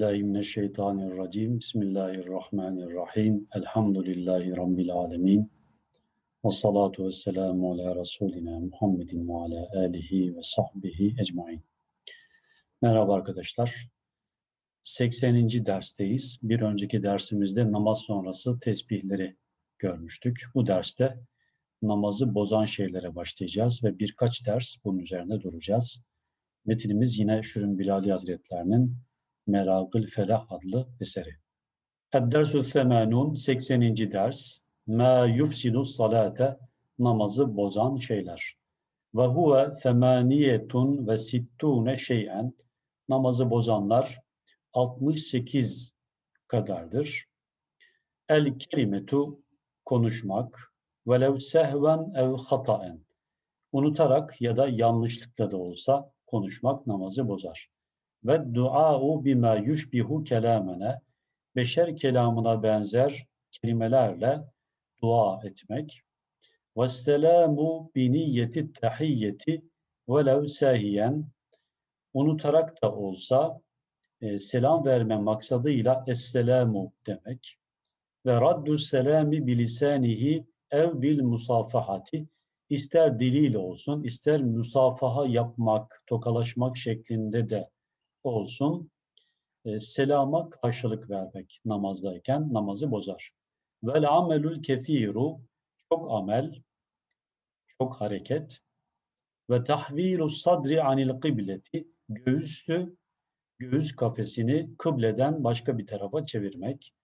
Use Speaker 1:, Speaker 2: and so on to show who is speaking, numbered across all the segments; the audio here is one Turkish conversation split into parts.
Speaker 1: billahi mineşşeytanirracim. Bismillahirrahmanirrahim. Elhamdülillahi Rabbil alemin. Ve salatu ve selamu ala Resulina Muhammedin ve ala alihi ve sahbihi ecmain. Merhaba arkadaşlar. 80. dersteyiz. Bir önceki dersimizde namaz sonrası tesbihleri görmüştük. Bu derste namazı bozan şeylere başlayacağız ve birkaç ders bunun üzerine duracağız. Metinimiz yine Şürün Bilali Hazretlerinin Meragıl Felah adlı eseri. Eddersü Semenun 80. ders Ma yufsidu salate namazı bozan şeyler. Ve huve semaniyetun ve sittune şeyen namazı bozanlar 68 kadardır. El kelimetu konuşmak velev sehven ev hataen unutarak ya da yanlışlıkla da olsa konuşmak namazı bozar. Ve dua'u bima yushbihu kelamene beşer kelamına benzer kelimelerle dua etmek. Ve selamu bi niyeti tahiyyeti velev sahiyen unutarak da olsa e, selam verme maksadıyla esselamu demek. Ve raddu selami bilisanihi ev bil musafahati ister diliyle olsun, ister musafaha yapmak, tokalaşmak şeklinde de olsun, e, selama karşılık vermek namazdayken namazı bozar. Vel amelul kethiru, çok amel, çok hareket. Ve tahvilu sadri anil kıbleti, göğüstü, göğüs kafesini kıbleden başka bir tarafa çevirmek.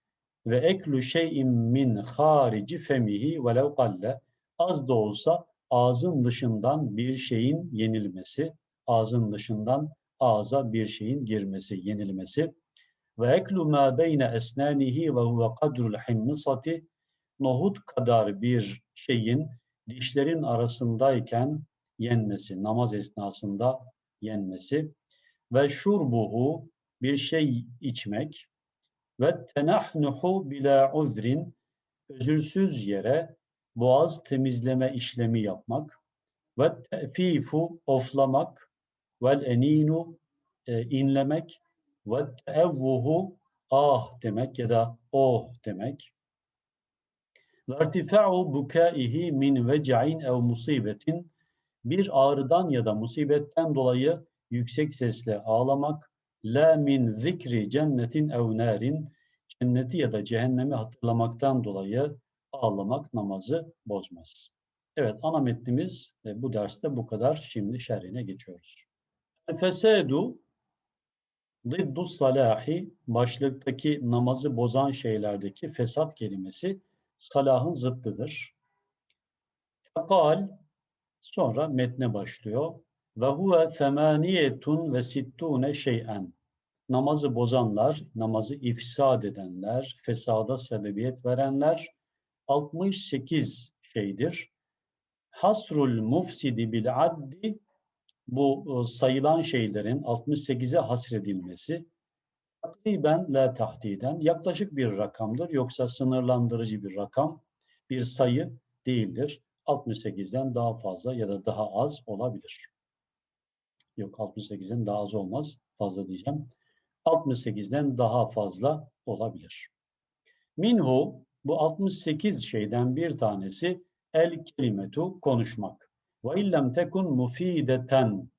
Speaker 1: Ve eklu şeyin min harici femihi velev kalle, az da olsa ağzın dışından bir şeyin yenilmesi, ağzın dışından ağza bir şeyin girmesi, yenilmesi. Ve eklu ma beyne esnanihi ve huve kadrul himmisati nohut kadar bir şeyin dişlerin arasındayken yenmesi, namaz esnasında yenmesi. Ve şurbuhu bir şey içmek. Ve tenahnuhu bila uzrin özürsüz yere boğaz temizleme işlemi yapmak. Ve tefifu oflamak vel eninu e, inlemek ve teevvuhu ah demek ya da oh demek ve irtifa'u bukaihi min vec'in ev musibetin bir ağrıdan ya da musibetten dolayı yüksek sesle ağlamak la min zikri cennetin ev narin cenneti ya da cehennemi hatırlamaktan dolayı ağlamak namazı bozmaz. Evet ana metnimiz e, bu derste bu kadar. Şimdi şerhine geçiyoruz. Fesedu Ziddu salahi başlıktaki namazı bozan şeylerdeki fesat kelimesi salahın zıttıdır. Fakal sonra metne başlıyor. Ve huve semaniyetun ve sittune şeyen. Namazı bozanlar, namazı ifsad edenler, fesada sebebiyet verenler 68 şeydir. Hasrul mufsidi bil addi bu e, sayılan şeylerin 68'e hasredilmesi takriben la tahdiden yaklaşık bir rakamdır. Yoksa sınırlandırıcı bir rakam, bir sayı değildir. 68'den daha fazla ya da daha az olabilir. Yok 68'den daha az olmaz. Fazla diyeceğim. 68'den daha fazla olabilir. Minhu bu 68 şeyden bir tanesi el kelimetu konuşmak. Ve illem tekun mufideten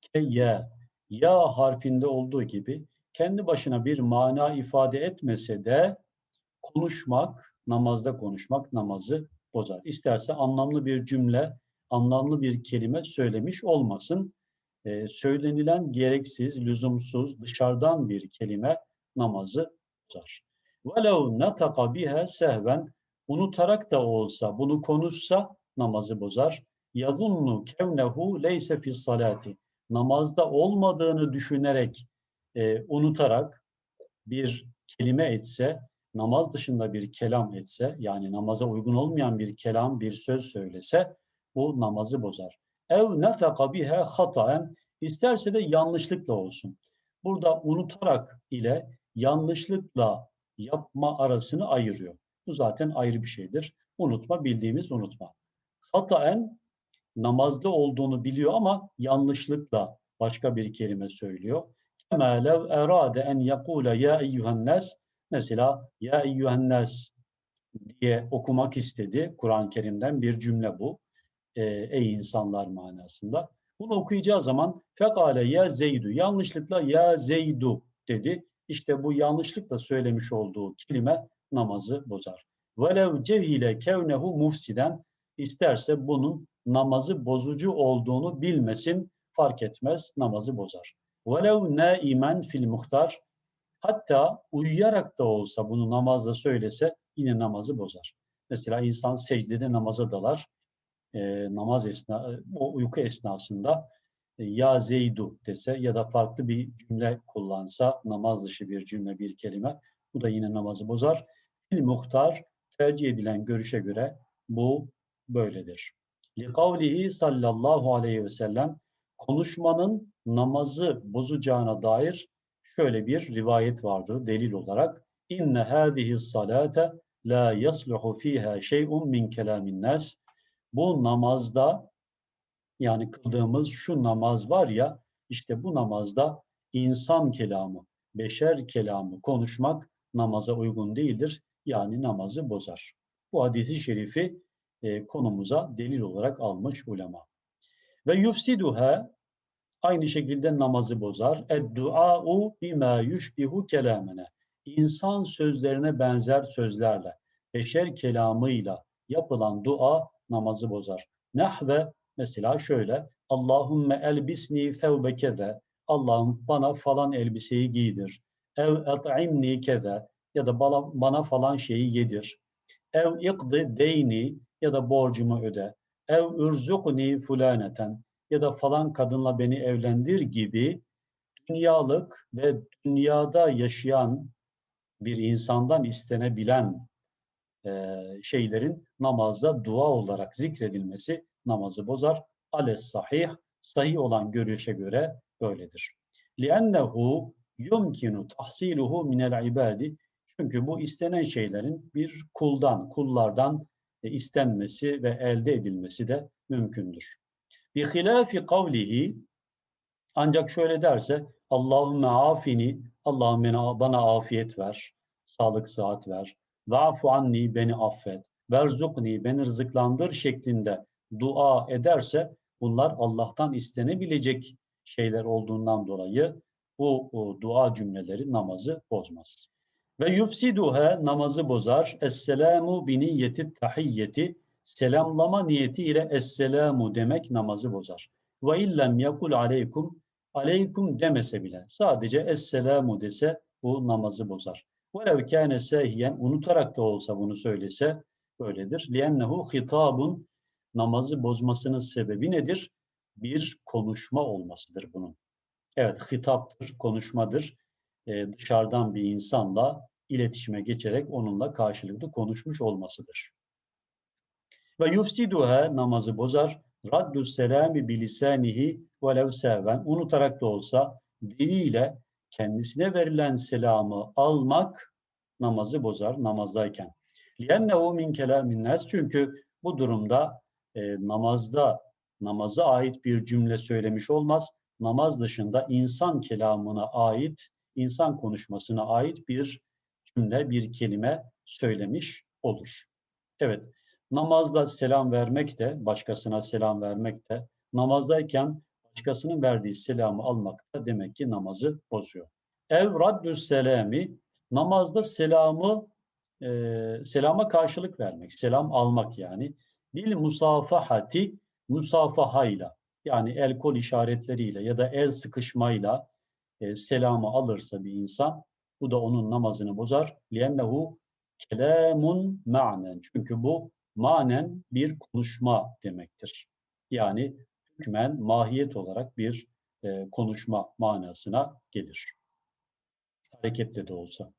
Speaker 1: ke ya ya harfinde olduğu gibi kendi başına bir mana ifade etmese de konuşmak, namazda konuşmak namazı bozar. İsterse anlamlı bir cümle, anlamlı bir kelime söylemiş olmasın. Ee, söylenilen gereksiz, lüzumsuz, dışarıdan bir kelime namazı bozar. وَلَوْ نَتَقَ بِهَا sehven unutarak da olsa bunu konuşsa namazı bozar. yazunnu kevnehu leyse fis salati namazda olmadığını düşünerek e, unutarak bir kelime etse namaz dışında bir kelam etse yani namaza uygun olmayan bir kelam bir söz söylese bu namazı bozar. Ev netaka bihe hataen isterse de yanlışlıkla olsun. Burada unutarak ile yanlışlıkla yapma arasını ayırıyor. Bu zaten ayrı bir şeydir. Unutma bildiğimiz unutma. Hataen namazda olduğunu biliyor ama yanlışlıkla başka bir kelime söylüyor. Kema lev erade en yekule ya eyyuhen nas mesela ya eyyuhen nas diye okumak istedi. Kur'an-ı Kerim'den bir cümle bu. Ee, ey insanlar manasında. Bunu okuyacağı zaman fekale ya Zeydu yanlışlıkla ya Zeydu dedi. İşte bu yanlışlıkla söylemiş olduğu kelime namazı bozar. Velev cehile kevnehu mufsiden isterse bunun namazı bozucu olduğunu bilmesin fark etmez namazı bozar. Velev naimen fil muhtar hatta uyuyarak da olsa bunu namazda söylese yine namazı bozar. Mesela insan secdede namaza dalar. E, namaz esna, o uyku esnasında e, ya Zeydu dese ya da farklı bir cümle kullansa namaz dışı bir cümle bir kelime bu da yine namazı bozar. Fil muhtar tercih edilen görüşe göre bu böyledir. Likavlihi sallallahu aleyhi ve sellem konuşmanın namazı bozacağına dair şöyle bir rivayet vardır delil olarak. İnne hâzihi salate la yasluhu fiha şey'un min kelamin nas. Bu namazda yani kıldığımız şu namaz var ya işte bu namazda insan kelamı, beşer kelamı konuşmak namaza uygun değildir. Yani namazı bozar. Bu hadisi şerifi e, konumuza delil olarak almış ulema. Ve yufsiduha aynı şekilde namazı bozar. Ed-dua'u bima yushbihu kelamene. İnsan sözlerine benzer sözlerle, beşer kelamıyla yapılan dua namazı bozar. Nahve mesela şöyle Allahümme elbisni fevbe keze Allah'ım bana falan elbiseyi giydir. Ev et'imni keze ya da bana falan şeyi yedir Ev ikdi deyni ya da borcumu öde. Ev ürzukni fulaneten ya da falan kadınla beni evlendir gibi dünyalık ve dünyada yaşayan bir insandan istenebilen e, şeylerin namazda dua olarak zikredilmesi namazı bozar. Ales sahih, sahih olan görüşe göre böyledir. لِأَنَّهُ yumkinu tahsiluhu minel ibadi çünkü bu istenen şeylerin bir kuldan, kullardan e, istenmesi ve elde edilmesi de mümkündür. Bi hilafi kavlihi ancak şöyle derse Allahümme afini Allah'ım bana afiyet ver, sağlık sıhhat ver. Va'fu anni beni affet. Verzukni beni rızıklandır şeklinde dua ederse bunlar Allah'tan istenebilecek şeyler olduğundan dolayı bu dua cümleleri namazı bozmaz. Ve yufsiduha namazı bozar. Esselamu bi niyeti tahiyyeti selamlama niyetiyle esselamu demek namazı bozar. Ve illem yakul aleykum aleykum demese bile sadece esselamu dese bu namazı bozar. Velev kâne sehiyen unutarak da olsa bunu söylese böyledir. Liennehu hitabun namazı bozmasının sebebi nedir? Bir konuşma olmasıdır bunun. Evet hitaptır, konuşmadır. E, dışarıdan bir insanla iletişime geçerek onunla karşılıklı konuşmuş olmasıdır. Ve yufsiduha namazı bozar. Raddu selami bilisanihi velev seven. Unutarak da olsa diliyle kendisine verilen selamı almak namazı bozar namazdayken. Liennehu min kelamin nas. Çünkü bu durumda e, namazda namaza ait bir cümle söylemiş olmaz. Namaz dışında insan kelamına ait insan konuşmasına ait bir cümle, bir kelime söylemiş olur. Evet, namazda selam vermek de, başkasına selam vermek de, namazdayken başkasının verdiği selamı almak da demek ki namazı bozuyor. Ev raddü selami, namazda selamı, e, selama karşılık vermek, selam almak yani. Bil musafahati, musafahayla, yani el kol işaretleriyle ya da el sıkışmayla e, selamı alırsa bir insan, bu da onun namazını bozar. لِيَنَّهُ kelamun ma'nen. Çünkü bu manen bir konuşma demektir. Yani hükmen mahiyet olarak bir e, konuşma manasına gelir. Hareketle de olsa.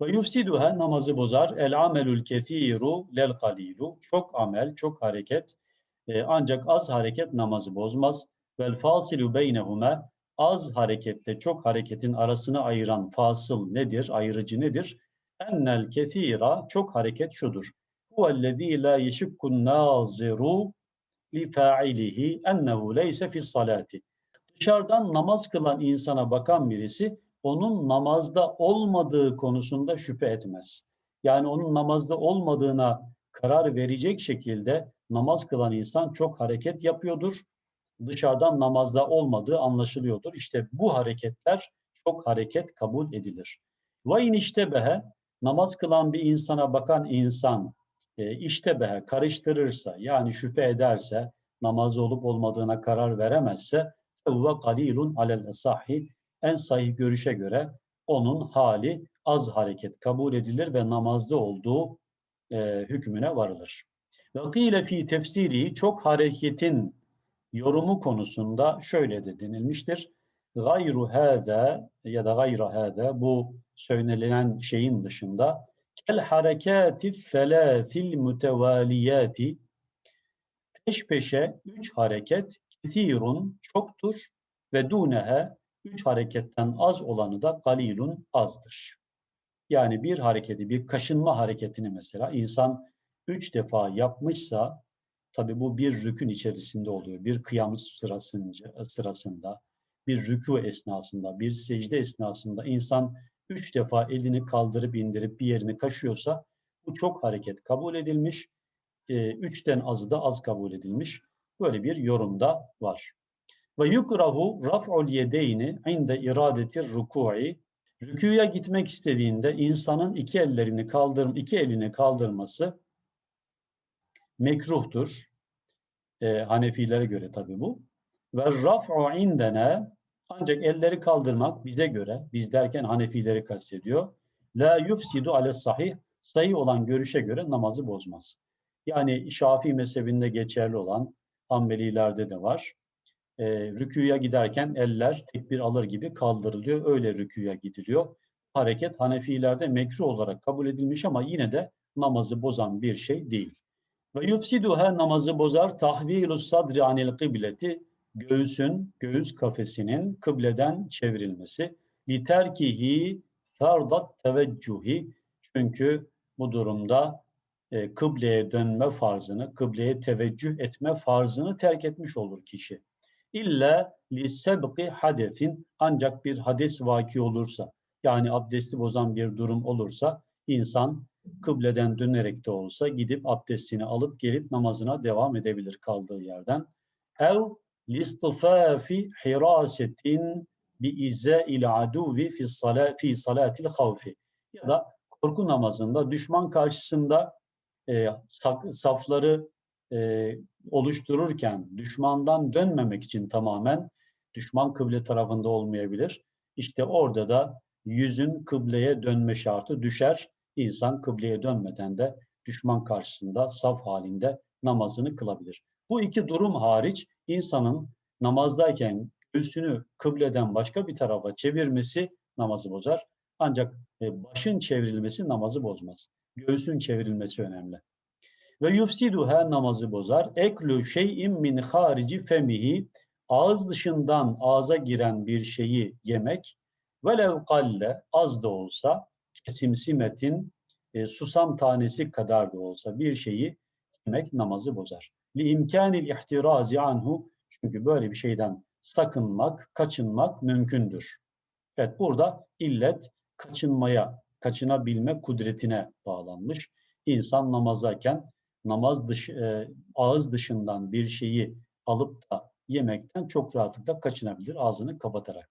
Speaker 1: Ve yufsiduha namazı bozar. El amelul kethiru lel kalilu. Çok amel, çok hareket. E, ancak az hareket namazı bozmaz. Vel fasilu beynehuma az hareketle çok hareketin arasını ayıran fasıl nedir, ayırıcı nedir? Ennel kethira çok hareket şudur. Huvellezî la yeşikkun nâziru li fa'ilihi ennehu leyse fis salati. Dışarıdan namaz kılan insana bakan birisi onun namazda olmadığı konusunda şüphe etmez. Yani onun namazda olmadığına karar verecek şekilde namaz kılan insan çok hareket yapıyordur. Dışarıdan namazda olmadığı anlaşılıyordur. İşte bu hareketler çok hareket kabul edilir. Ve in iştebehe namaz kılan bir insana bakan insan e, iştebehe karıştırırsa yani şüphe ederse namaz olup olmadığına karar veremezse ve kalilun alel esahi en sahih görüşe göre onun hali az hareket kabul edilir ve namazda olduğu e, hükmüne varılır. Ve kıyle fi tefsiri çok hareketin yorumu konusunda şöyle de denilmiştir. Gayru hâze ya da gayra hâze bu söylenilen şeyin dışında kel harekati felâfil mütevaliyati peş peşe üç hareket kesirun çoktur ve dunehe üç hareketten az olanı da galilun azdır. Yani bir hareketi, bir kaşınma hareketini mesela insan üç defa yapmışsa, tabi bu bir rükün içerisinde oluyor. Bir kıyam sırasında, sırasında, bir rükû esnasında, bir secde esnasında insan üç defa elini kaldırıp indirip bir yerini kaşıyorsa bu çok hareket kabul edilmiş. E, üçten azı da az kabul edilmiş. Böyle bir yorumda var. Ve yukrahu raf'ul yedeyni inde iradetir ruku'i Rüküye gitmek istediğinde insanın iki ellerini kaldır, iki elini kaldırması mekruhtur. E, Hanefilere göre tabi bu. Ve raf'u indene ancak elleri kaldırmak bize göre, biz derken Hanefileri kastediyor. La yufsidu ale sahih, sahih olan görüşe göre namazı bozmaz. Yani Şafii mezhebinde geçerli olan Hanbelilerde de var e, rüküya giderken eller tekbir alır gibi kaldırılıyor. Öyle rüküya gidiliyor. Hareket Hanefilerde mekruh olarak kabul edilmiş ama yine de namazı bozan bir şey değil. Ve yufsiduha namazı bozar tahvilus sadri anil kıbleti göğsün, göğüs kafesinin kıbleden çevrilmesi. Literkihi fardat teveccühi çünkü bu durumda e, kıbleye dönme farzını, kıbleye teveccüh etme farzını terk etmiş olur kişi. İlla lissebki hadesin ancak bir hades vaki olursa yani abdesti bozan bir durum olursa insan kıbleden dönerek de olsa gidip abdestini alıp gelip namazına devam edebilir kaldığı yerden. Ev listifafi hirasetin bi izze il aduvi fi salat fi salatil havfi ya da korku namazında düşman karşısında e, safları e, oluştururken düşmandan dönmemek için tamamen düşman kıble tarafında olmayabilir. İşte orada da yüzün kıbleye dönme şartı düşer. İnsan kıbleye dönmeden de düşman karşısında saf halinde namazını kılabilir. Bu iki durum hariç insanın namazdayken göğsünü kıbleden başka bir tarafa çevirmesi namazı bozar. Ancak e, başın çevrilmesi namazı bozmaz. Göğsün çevrilmesi önemli. Ve yufsiduha namazı bozar. Eklu şeyin min harici femihi ağız dışından ağza giren bir şeyi yemek velev kalle az da olsa kesimsimetin e, susam tanesi kadar da olsa bir şeyi yemek namazı bozar. Li imkanil ihtirazi anhu çünkü böyle bir şeyden sakınmak, kaçınmak mümkündür. Evet burada illet kaçınmaya, kaçınabilme kudretine bağlanmış. İnsan namazdayken namaz dışı, e, ağız dışından bir şeyi alıp da yemekten çok rahatlıkla kaçınabilir ağzını kapatarak.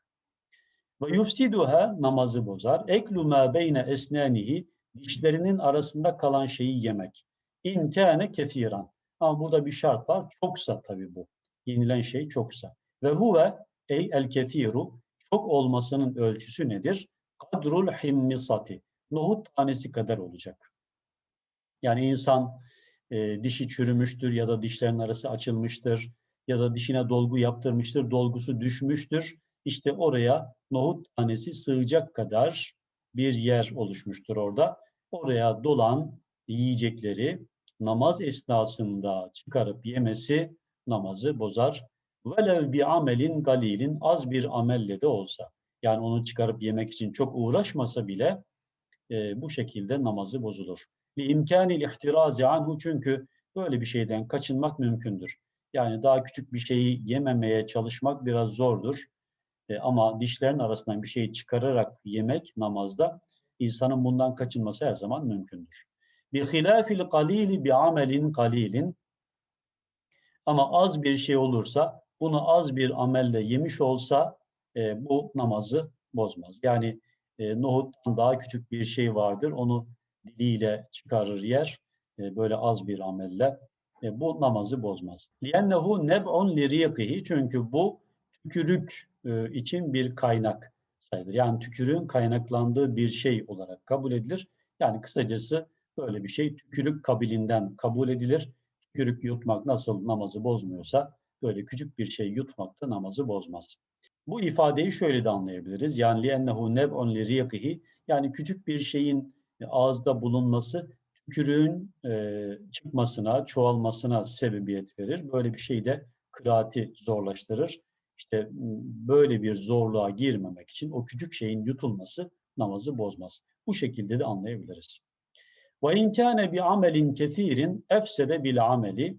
Speaker 1: Ve yufsiduha namazı bozar. Eklu ma beyne esnanihi dişlerinin arasında kalan şeyi yemek. İn kâne kesiran. Ama burada bir şart var. Çoksa tabii bu. Yenilen şey çoksa. Ve huve ey el kesiru çok olmasının ölçüsü nedir? Kadrul himnisati. Nohut tanesi kadar olacak. Yani insan e, dişi çürümüştür ya da dişlerin arası açılmıştır ya da dişine dolgu yaptırmıştır, dolgusu düşmüştür. İşte oraya nohut tanesi sığacak kadar bir yer oluşmuştur orada. Oraya dolan yiyecekleri namaz esnasında çıkarıp yemesi namazı bozar. Velev bir amelin galilin az bir amelle de olsa. Yani onu çıkarıp yemek için çok uğraşmasa bile e, bu şekilde namazı bozulur li imkanil ihtirazi anhu çünkü böyle bir şeyden kaçınmak mümkündür. Yani daha küçük bir şeyi yememeye çalışmak biraz zordur. E, ama dişlerin arasından bir şeyi çıkararak yemek namazda insanın bundan kaçınması her zaman mümkündür. Bi hilafil qalili bi amelin qalilin ama az bir şey olursa bunu az bir amelle yemiş olsa e, bu namazı bozmaz. Yani e, nohuttan daha küçük bir şey vardır. Onu diliyle çıkarır yer. E, böyle az bir amelle. E, bu namazı bozmaz. لِيَنَّهُ نَبْعٌ لِرِيقِهِ Çünkü bu tükürük e, için bir kaynak sayılır. Yani tükürüğün kaynaklandığı bir şey olarak kabul edilir. Yani kısacası böyle bir şey tükürük kabilinden kabul edilir. Tükürük yutmak nasıl namazı bozmuyorsa böyle küçük bir şey yutmak da namazı bozmaz. Bu ifadeyi şöyle de anlayabiliriz. Yani li'ennehu neb'un li yani küçük bir şeyin ağızda bulunması tükürüğün e, çıkmasına, çoğalmasına sebebiyet verir. Böyle bir şey de kıraati zorlaştırır. İşte böyle bir zorluğa girmemek için o küçük şeyin yutulması namazı bozmaz. Bu şekilde de anlayabiliriz. Ve in kâne bi amelin kesirin efsede bil ameli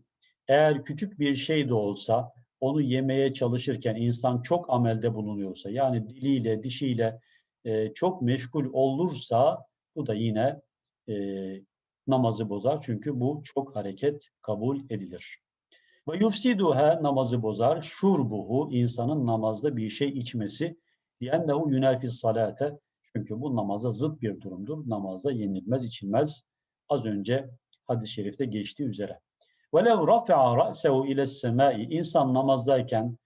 Speaker 1: eğer küçük bir şey de olsa onu yemeye çalışırken insan çok amelde bulunuyorsa yani diliyle, dişiyle çok meşgul olursa bu da yine namazı bozar. Çünkü bu çok hareket kabul edilir. Ve yufsiduha namazı bozar. Şurbuhu insanın namazda bir şey içmesi. Liennehu yunafis salate. Çünkü bu namaza zıt bir durumdur. Namazda yenilmez, içilmez. Az önce hadis-i şerifte geçtiği üzere. وَلَوْ رَفَعَ رَأْسَهُ اِلَى السَّمَاءِ İnsan namazdayken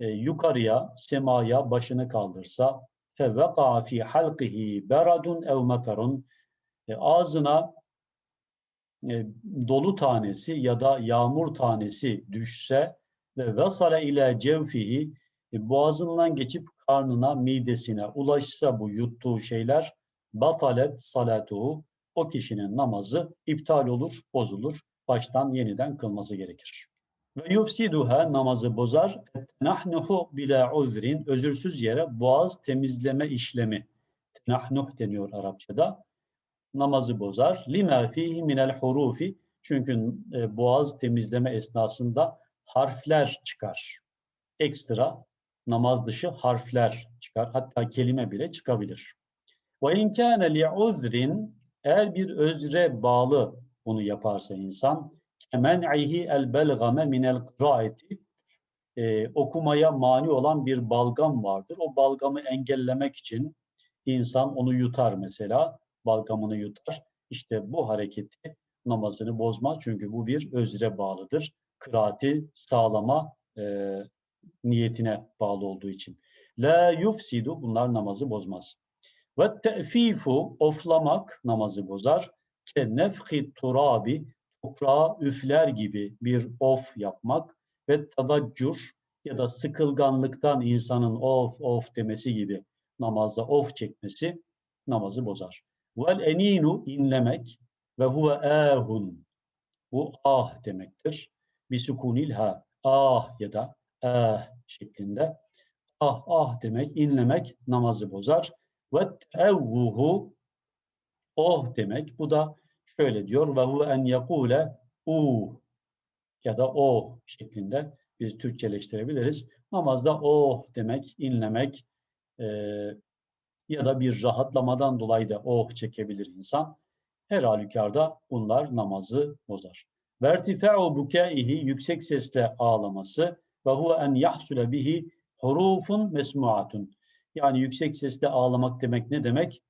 Speaker 1: e, yukarıya, semaya başını kaldırsa فَوَقَعَ ف۪ي حَلْقِهِ بَرَدٌ اَوْ مَطَرٌ e, Ağzına e, dolu tanesi ya da yağmur tanesi düşse ve vesale ile cevfihi e, boğazından geçip karnına, midesine ulaşsa bu yuttuğu şeyler batalet salatuhu o kişinin namazı iptal olur, bozulur baştan yeniden kılması gerekir. Ve yufsiduha namazı bozar. Nahnuhu bila uzrin özürsüz yere boğaz temizleme işlemi. Nahnuh deniyor Arapçada. Namazı bozar. Lima fihi minel hurufi çünkü e, boğaz temizleme esnasında harfler çıkar. Ekstra namaz dışı harfler çıkar. Hatta kelime bile çıkabilir. Ve in kana li uzrin eğer bir özre bağlı bunu yaparsa insan kemen'ihi el belgame minel kıraeti e, okumaya mani olan bir balgam vardır. O balgamı engellemek için insan onu yutar mesela. Balgamını yutar. İşte bu hareketi namazını bozmaz. Çünkü bu bir özre bağlıdır. Kıraati sağlama e, niyetine bağlı olduğu için. La yufsidu bunlar namazı bozmaz. Ve te'fifu oflamak namazı bozar ke nefhi turabi toprağa üfler gibi bir of yapmak ve tadaccur ya da sıkılganlıktan insanın of of demesi gibi namazda of çekmesi namazı bozar. Vel eninu inlemek ve huve ahun bu ah demektir. Bir sukunil ha ah ya da ah şeklinde ah ah demek inlemek namazı bozar. Ve tevvuhu oh demek. Bu da şöyle diyor ve hu en yekule u ya da o şeklinde biz Türkçeleştirebiliriz. Namazda oh demek, inlemek ya da bir rahatlamadan dolayı da oh çekebilir insan. Her halükarda bunlar namazı bozar. Vertifa'u bukaihi yüksek sesle ağlaması ve huve en yahsule bihi hurufun mesmuatun. Yani yüksek sesle ağlamak demek ne demek?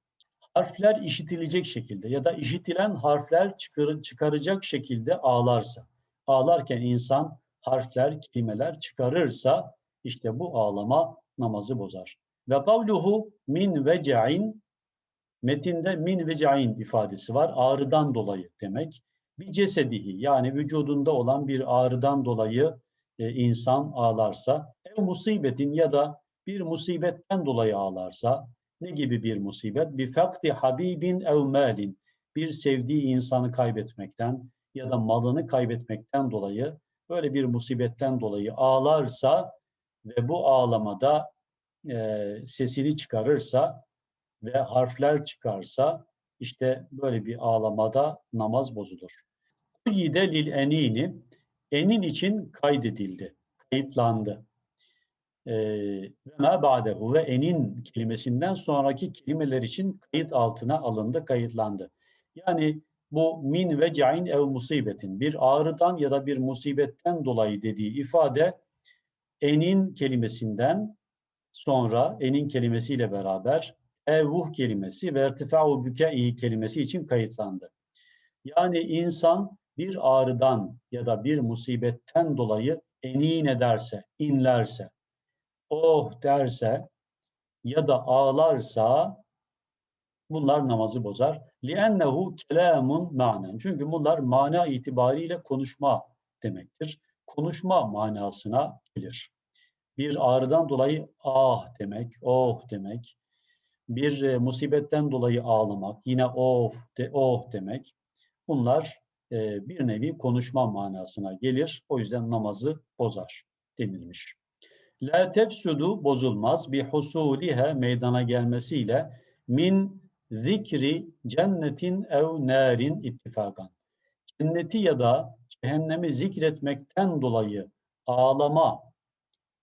Speaker 1: harfler işitilecek şekilde ya da işitilen harfler çıkar, çıkaracak şekilde ağlarsa, ağlarken insan harfler, kelimeler çıkarırsa işte bu ağlama namazı bozar. Ve kavluhu min vece'in metinde min vece'in ifadesi var. Ağrıdan dolayı demek. Bir cesedihi yani vücudunda olan bir ağrıdan dolayı e, insan ağlarsa, ev musibetin ya da bir musibetten dolayı ağlarsa, ne gibi bir musibet? Bir fakti habibin ev malin. Bir sevdiği insanı kaybetmekten ya da malını kaybetmekten dolayı böyle bir musibetten dolayı ağlarsa ve bu ağlamada e, sesini çıkarırsa ve harfler çıkarsa işte böyle bir ağlamada namaz bozulur. Yide lil enini enin için kaydedildi, kayıtlandı. Ve ma ba'dehu ve enin kelimesinden sonraki kelimeler için kayıt altına alındı, kayıtlandı. Yani bu min ve cain ev musibetin bir ağrıdan ya da bir musibetten dolayı dediği ifade enin kelimesinden sonra enin kelimesiyle beraber evuh kelimesi ve irtifa'u bükei kelimesi için kayıtlandı. Yani insan bir ağrıdan ya da bir musibetten dolayı enin ederse, inlerse, oh derse ya da ağlarsa bunlar namazı bozar. لِأَنَّهُ كَلَامٌ manen. Çünkü bunlar mana itibariyle konuşma demektir. Konuşma manasına gelir. Bir ağrıdan dolayı ah demek, oh demek. Bir e, musibetten dolayı ağlamak, yine of, de, oh demek. Bunlar e, bir nevi konuşma manasına gelir. O yüzden namazı bozar denilmiş. La tefsudu bozulmaz bir husulihe meydana gelmesiyle min zikri cennetin ev narin ittifakan. Cenneti ya da cehennemi zikretmekten dolayı ağlama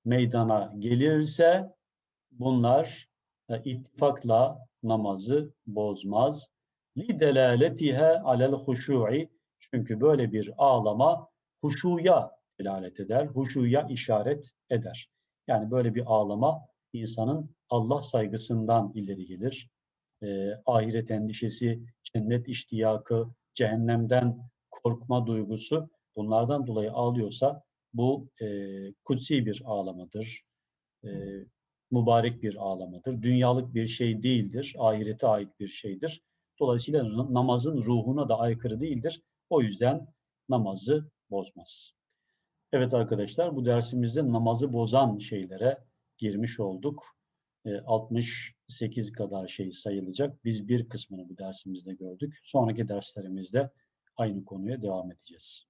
Speaker 1: meydana gelirse bunlar e, ittifakla namazı bozmaz. Delaletihe alel huşu'i çünkü böyle bir ağlama huşuya delalet eder, huşuya işaret eder. Yani böyle bir ağlama insanın Allah saygısından ileri gelir. E, ahiret endişesi, cennet iştiyakı, cehennemden korkma duygusu bunlardan dolayı ağlıyorsa bu e, kutsi bir ağlamadır. E, mübarek bir ağlamadır. Dünyalık bir şey değildir. Ahirete ait bir şeydir. Dolayısıyla namazın ruhuna da aykırı değildir. O yüzden namazı bozmaz. Evet arkadaşlar bu dersimizde namazı bozan şeylere girmiş olduk. 68 kadar şey sayılacak. Biz bir kısmını bu dersimizde gördük. Sonraki derslerimizde aynı konuya devam edeceğiz.